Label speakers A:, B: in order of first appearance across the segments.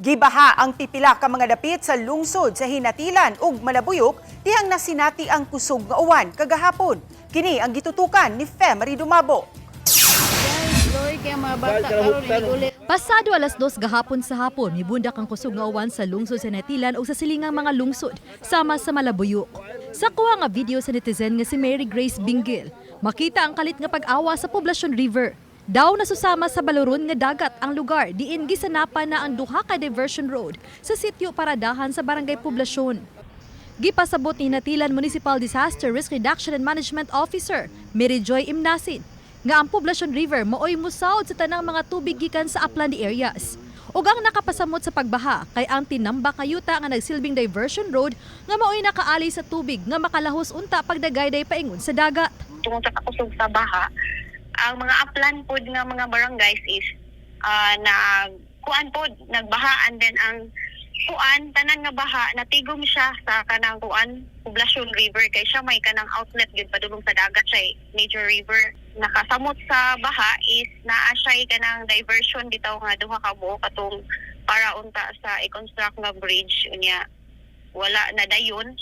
A: Gibaha ang pipila ka mga dapit sa lungsod sa Hinatilan ug Malabuyok tihang nasinati ang kusog nga uwan kagahapon. Kini ang gitutukan ni Femery Dumabo.
B: Pasado alas dos gahapon sa hapon, mibundak ang kusog nga uwan sa lungsod sa Natilan o sa silingang mga lungsod, sama sa Malabuyok. Sa kuha nga video sa netizen nga si Mary Grace Bingil, makita ang kalit nga pag-awa sa Poblacion River. Daw nasusama sa baluron nga dagat ang lugar diin gisanapan na ang duha ka diversion road sa sitio Paradahan sa Barangay Poblacion. Gipasabot ni Natilan Municipal Disaster Risk Reduction and Management Officer, Mary Joy Imnasin, nga ang Poblacion River maoy musaod sa tanang mga tubig gikan sa upland areas. Ug ang nakapasamot sa pagbaha kay ang tinambak nga yuta nga nagsilbing diversion road nga maoy nakaali sa tubig nga makalahos unta pagdagayday paingon sa dagat.
C: tungkol sa kakusog sa baha, ang mga upland pod nga mga barangays is ah, nag kuan pod nagbaha and then ang kuan tanan nga baha natigom siya sa kanang kuan poblasyon river. Kay siya may kanang outlet gyud padulong sa dagat siya major river. Nakasamot sa baha is naa siya kanang diversion bitaw nga duha ka buo katong para unta sa i-construct nga bridge. Unya wala na dayon.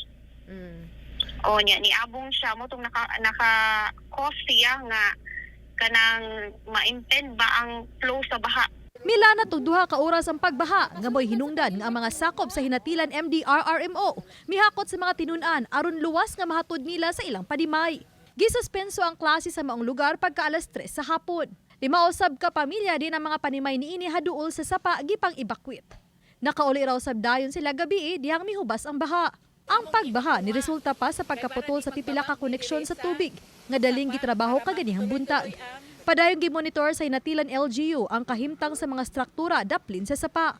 C: O niya ni abong siya. Mo tong naka naka cause siya nga kanang ma-impend ba ang flow sa baha
B: Mila na duha ka oras ang pagbaha nga moy hinungdan nga ang mga sakop sa hinatilan MDRRMO mihakot sa mga tinunan aron luwas nga mahatod nila sa ilang padimay. Gisuspenso ang klase sa maong lugar pagka alas 3 sa hapon. Limausab ka pamilya din ang mga panimay niini haduol sa sapa gipang ibakwit. Nakauli raw sab dayon sila gabi dihang mihubas ang baha. Ang pagbaha ni resulta pa sa pagkaputol sa pipila ka koneksyon sa tubig nga daling gitrabaho kaganihang buntag. Padayong gimonitor sa Inatilan LGU ang kahimtang sa mga struktura daplin sa sapa.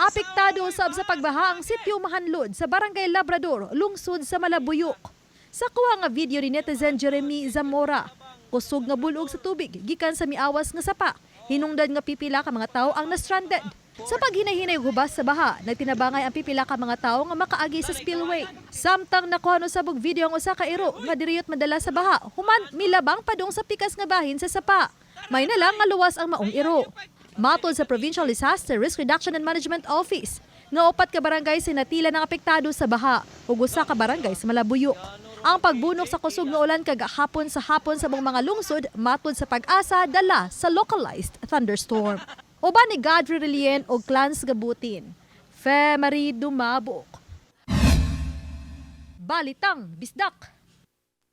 B: Apektado sab sa pagbaha ang sitio Mahanlod sa Barangay Labrador, lungsod sa Malabuyok. Sa kuha nga video ni netizen Jeremy Zamora, kusog nga bulog sa tubig gikan sa miawas nga sapa. Hinungdan nga pipila ka mga tao ang na-stranded. Sa paghinay-hinay ug hubas sa baha, nagtinabangay ang pipila ka mga tao nga makaagi sa spillway. Samtang nakuha no sabog video ang usa ka iro nga diriyot madala sa baha, human milabang padong sa pikas nga bahin sa sapa. May na lang nga luwas ang maong iro. Matod sa Provincial Disaster Risk Reduction and Management Office, nga upat ka barangay sa natila ng apektado sa baha ug usa ka barangay sa Malabuyok. Ang pagbunok sa kusog nga ulan kagahapon sa hapon sa mga lungsod matod sa pag-asa dala sa localized thunderstorm. Uban ni Godfrey Relien o Clans Gabutin. Fe Marie Dumabok. Balitang Bisdak.